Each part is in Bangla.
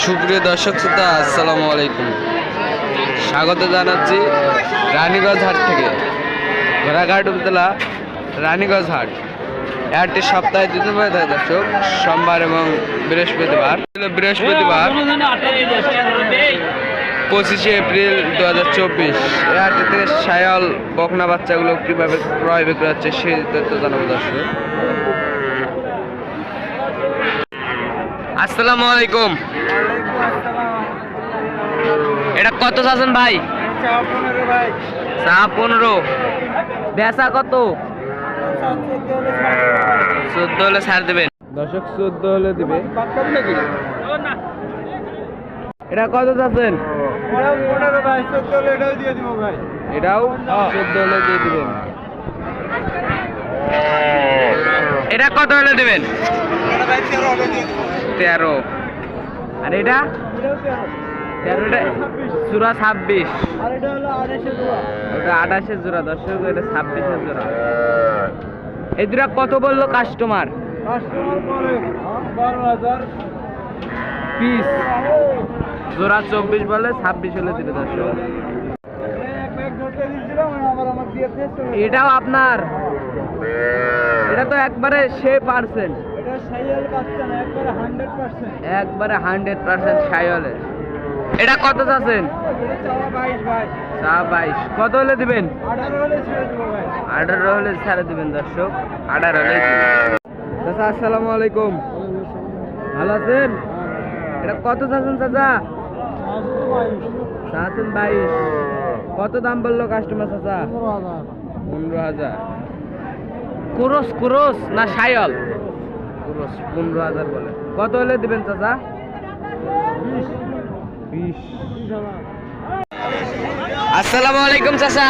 সুপ্রিয় দর্শক শ্রোতা, আসসালামু আলাইকুম। স্বাগত জানাচ্ছি রানীগঞ্জ হাট থেকে। ঘোড়াঘাট উপজেলা রানীগঞ্জ হাট। হাটটি সপ্তাহে দুদিন হয়ে থাকে দর্শক, সোমবার এবং বৃহস্পতিবার। বৃহস্পতিবার পঁচিশে এপ্রিল দু হাজার চব্বিশ হাটটি থেকে সায়াল বকনা বাচ্চাগুলো কীভাবে ক্রয় বিক্রয় হচ্ছে, সেই তথ্য জানাব দর্শক। আসসালামু আলাইকুম। এটা কত চাচ্ছেন ভাই? চা পনেরো বেচা কত? চোদ্দ হলে ছাড় দেবেন। দর্শক চোদ্দ হলে দিবে। এটা কত চাচ্ছেন? এটাও চোদ্দ হলে দিয়ে দিবেন এটা কত হলে দিবেন? তেরো। আর এটা? তেরোটা জোড়া ছাব্বিশ। ওটা আঠাশের জোড়া, দর্শক, এটা ছাব্বিশের জোড়া। এই কত বলল কাস্টমার পিস। জোড়া চব্বিশ বলে ছাব্বিশ হলে দিবে দর্শক। এটাও আপনার। এটা তো একবারে সে পার্সেন্ট। একবারে হান্ড্রেড পার্সেন্ট। সাইলের এটা কত চাচ্ছেন? চা বাইশ কত হলে দিবেন? আঠারো হলে ছাড়ে দিবেন দর্শক। আঠারো হলে চাচা আসসালামু আলাইকুম। ভালো আছেন? এটা কত চাচ্ছেন চাচা? চাচ্ছেন বাইশ। কত দাম বলল কাস্টমার চাচা? পনেরো হাজার। কুরস কুরস না সায়ল পনেরো হাজার বলে। কত হলে দিবেন চাচা? বিশ। আসসালামু আলাইকুম চাচা।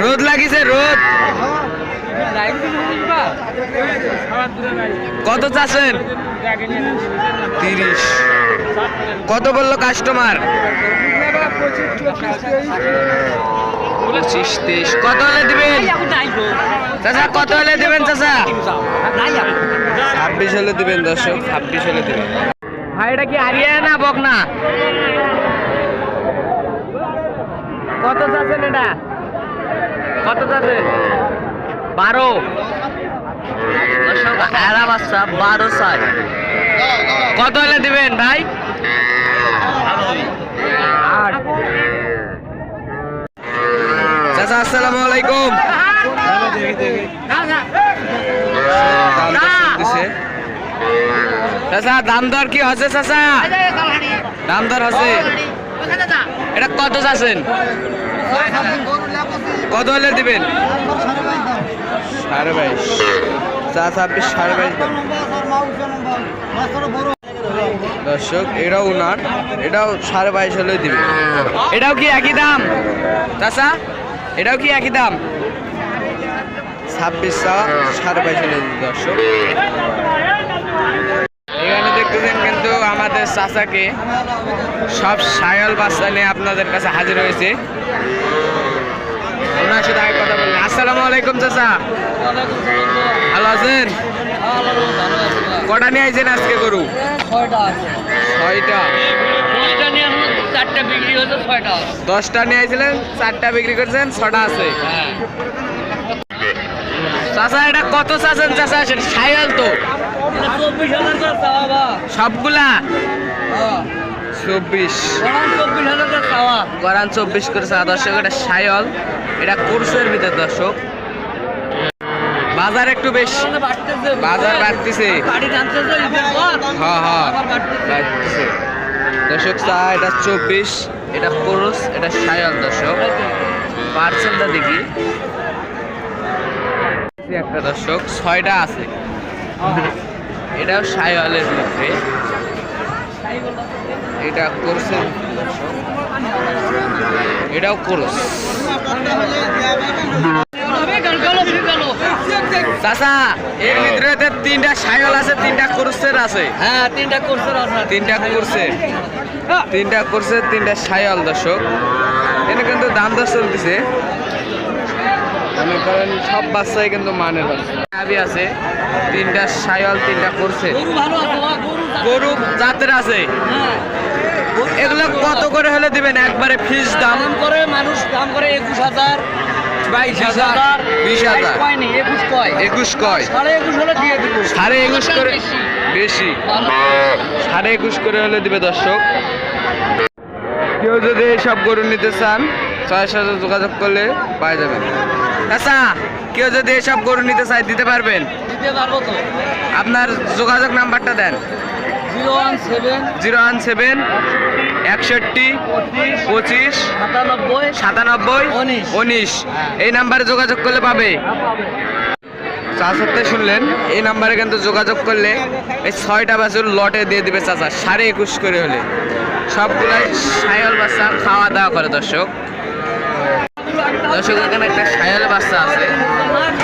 রোদ লাগিছে রোদ। কত চাচ্ছেন তিরিশ। কত বলল কাস্টমার পঁচিশ তেইশ কত হলে দিবেন? চাচা কত হলে দিবেন চাচা? ছাব্বিশ হলে দিবেন দর্শক ছাব্বিশ হলে দিবেন। ভাই এটা কি হারিয়ে না বক না কত চাচ্ছেন এটা? কত চাচ্ছেন? বারো। দর্শক বাচ্চা বারো সাল কত হলে দিবেন ভাই আট চাচা আসসালামু আলাইকুম। চাচা দাম দর কি হচ্ছে চাচা? দাম দর হচ্ছে এটা কত চাচ্ছেন? কত হলে দিবেন? সাড়ে বাইশ। চা ছাব্বিশ সাড়ে বাইশ। দর্শক এটাও উনার। এটাও সাড়ে বাইশ হলে দিবে এটাও কি একই দাম? চাচা? এটাও কি একই দাম? ছাব্বিশ চা সাড়ে বাইশ দর্শক। এখানে দেখতেছেন কিন্তু আমাদের চাচাকে সব সায়াল বাচ্চা নিয়ে আপনাদের কাছে হাজির হয়েছে। ওনার সাথে আগে কথা বললেন আসসালামু আলাইকুম চাচা। ভালো আছেন? কটা নিয়ে আইছেন আজকে গরু? ছয়টা চারটা বিক্রি হতো ছয়টা দশটা নিয়ে আইছিলেন চারটা বিক্রি করছেন ছটা আছে। চাচা এটা কত চাচ্ছেন চাচা? সেটা সাইয়াল তো। সবগুলা? চব্বিশ। গরান চব্বিশ করে চা দর্শক এটা সায়ল এটা কোর্সের ভিতর দর্শক। বাজার একটু বেশি বাজার বাড়তিছে। হ্যাঁ হ্যাঁ। বাড়তিছে। দর্শক, চা, এটা চব্বিশ, এটা কোরস, এটা সায়ল দর্শক। পার্সেলটা দেখি। একটা দর্শক, ছয়টা আছে। এটাও সায়লের মধ্যে। এটা দর্শক এটাও কোরস। চাচা এর ভিতরে তিনটা সাইকেল আছে তিনটা কোর্সের আছে। হ্যাঁ তিনটা কোর্সের আছে। তিনটা কোর্সে তিনটা কোর্সে তিনটা সাইকেল দর্শক। এখানে কিন্তু দাম দর চলতেছে। মনে করেন সব বাচ্চাই কিন্তু গাবি আছে তিনটা সায়ল তিনটা করছে গরু জাতের আছে। হ্যাঁ এগুলো কত করে হলে দিবেন? একবারে ফিস দাম করে মানুষ দাম করে একুশ হাজার। বাইশ হাজার বিশ হাজার। একুশ কয়? একুশ কয়। সাড়ে একুশ হলে দিয়ে দিব। সাড়ে একুশ করে বেশি। সাড়ে একুশ করে হলে দিবে দর্শক। কেউ যদি এইসব গরু নিতে চান ছয় সাথে যোগাযোগ করলে পাই যাবেন আচ্ছা কেউ যদি এইসব গরু নিতে চায় দিতে পারবেন? দিতে পারব তো। আপনার যোগাযোগ নাম্বারটা দেন। জিরো ওয়ান সেভেন একষট্টি পঁচিশ সাতানব্বই উনিশ। এই নাম্বারে যোগাযোগ করলে পাবে। চাচাতে শুনলেন এই নাম্বারে কিন্তু যোগাযোগ করলে এই ছয়টা বাছুর লটে দিয়ে দিবে চাচা সাড়ে একুশ করে হলে। সবগুলাই সায়ল বাচ্চা খাওয়া দাওয়া করে দর্শক। দর্শক এখানে একটা সায়ল বাচ্চা আছে।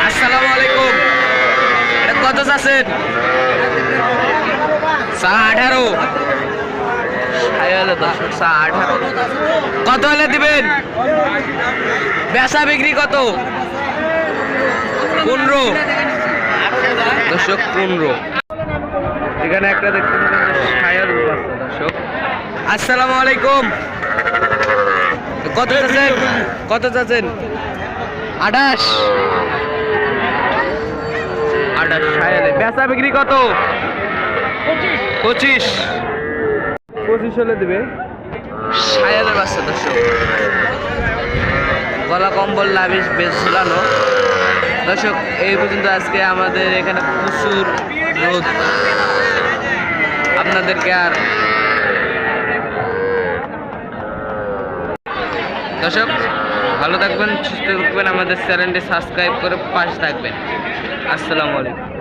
আসসালামু আলাইকুম। এটা কত চাচ্ছেন চা আঠারো। কত হলে দিবেন? বেচা বিক্রি কত? পনেরো। দর্শক, পনেরো। এখানে একটা দেখতে দর্শক। আসসালামু আলাইকুম। কত চাচ্ছেন? কত চাচ্ছেন? আঠাশ। আঠাশ বেচা বিক্রি কত? পঁচিশ। পঁচিশ হলে দিবে। সায়ালের বাচ্চা দর্শক গলা কম্বল লাভিস বেশ ঝুলানো। দর্শক এই পর্যন্ত আজকে আমাদের এখানে প্রচুর রোদ। আপনাদেরকে আর দর্শক ভালো থাকবেন সুস্থ থাকবেন আমাদের চ্যানেলটি সাবস্ক্রাইব করে পাশে থাকবেন। আসসালামু আলাইকুম।